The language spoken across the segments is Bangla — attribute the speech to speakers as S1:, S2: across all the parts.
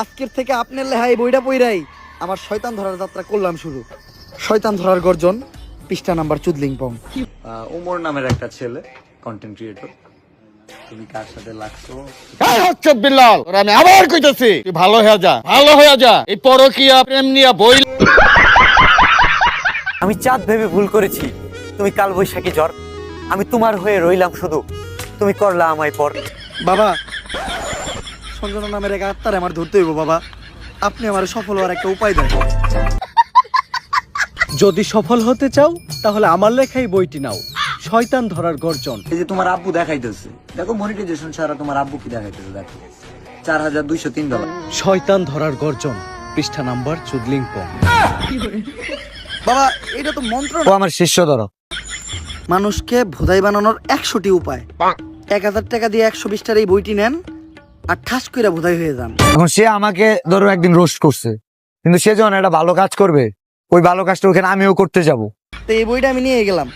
S1: আজকের থেকে আপনার লেহাই বইটা পইরাই আমার শয়তান ধরার যাত্রা করলাম শুরু। শয়তান ধরার গর্জন পৃষ্ঠা নাম্বার চুদলিং পং
S2: উমর নামের একটা ছেলে কন্টেন্ট ক্রিয়েটর তুমি কার সাথে লাগছো?
S3: এই হচ্ছে বিল্লাল তোর আমি আবার কইতেছি তুই ভালো হয়ে যা ভালো হয়ে যা। এই পরকিয়া প্রেম নিয়া বই
S4: আমি চাঁদ ভেবে ভুল করেছি তুমি কাল বৈশাখী জ্বর আমি তোমার হয়ে রইলাম শুধু তুমি করলা আমায় পর।
S1: বাবা সঞ্জনা নামের এক আত্মার আমার ধরতে হইব বাবা। আপনি আমার সফল হওয়ার একটা উপায় দেন।
S5: যদি সফল হতে চাও তাহলে আমার লেখাই বইটি নাও। শয়তান ধরার গর্জন।
S2: এই যে তোমার আব্বু দেখাইতেছে। দেখো মনিটাইজেশন ছাড়া তোমার আব্বু কি দেখাইতেছে দেখো। চার হাজার দুইশো তিন ডলার
S5: শয়তান ধরার গর্জন। পৃষ্ঠা নাম্বার চুদলিং পং
S1: বাবা এটা তো মন্ত্র
S4: ও আমার শিষ্য ধরো।
S1: মানুষকে ভোদাই বানানোর একশোটি উপায়। এক হাজার টাকা দিয়ে একশো বিশটার এই বইটি নেন। আর ঠাস করে ভোদাই হয়ে যান।
S6: এখন সে আমাকে ধরো একদিন রোস্ট করছে। কিন্তু সে যখন একটা ভালো কাজ করবে ওই ভালো কাজটা ওখানে আমিও করতে যাব।
S1: তো এই বইটা আমি নিয়ে গেলাম।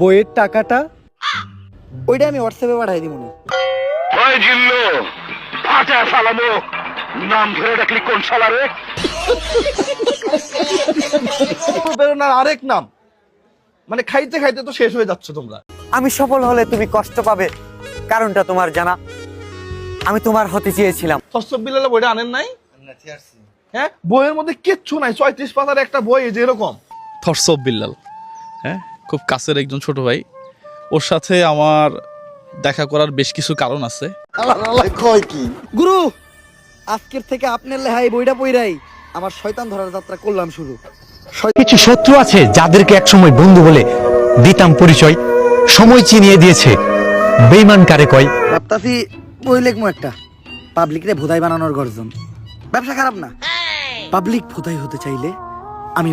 S5: বইয়ের টাকাটা?
S1: ওইটা আমি হোয়াটসঅ্যাপে পাঠাই দিব না।
S3: ওই জিল্লু ফাটা ফালামো। নাম ধরে রাখলি কোন শালারে?
S7: প্রেরণার আরেক নাম। মানে খাইতে খাইতে তো শেষ হয়ে যাচ্ছে তোমরা।
S4: আমি সফল হলে তুমি কষ্ট পাবে কারণটা তোমার জানা। আমি তোমার হতে চেয়েছিলাম।
S7: তসব বিলালে বইটা আনেন নাই? হ্যাঁ? বইয়ের মধ্যে কিচ্ছু নাই। ছয়ত্রিশ পাতার একটা বই যে এরকম।
S8: থরসব বিল্লাল হ্যাঁ? খুব কাছের একজন ছোট ভাই। ওর সাথে আমার দেখা করার বেশ কিছু কারণ আছে।
S1: গুরু আজকের থেকে আপনার লেহাই বইটা পইরাই। আমার শয়তান ধরার যাত্রা করলাম শুরু।
S9: কিছু শত্রু আছে যাদেরকে একসময় বন্ধু বলে দিতাম পরিচয়। সময় চিনিয়ে দিয়েছে। বেইমান কারে কয়?
S1: ভাবতাছি বই লেখমো একটা। পাবলিক রে ভোদাই বানানোর গর্জন। ব্যবসা খারাপ না? পাবলিক ভোদাই হতে চাইলে আমি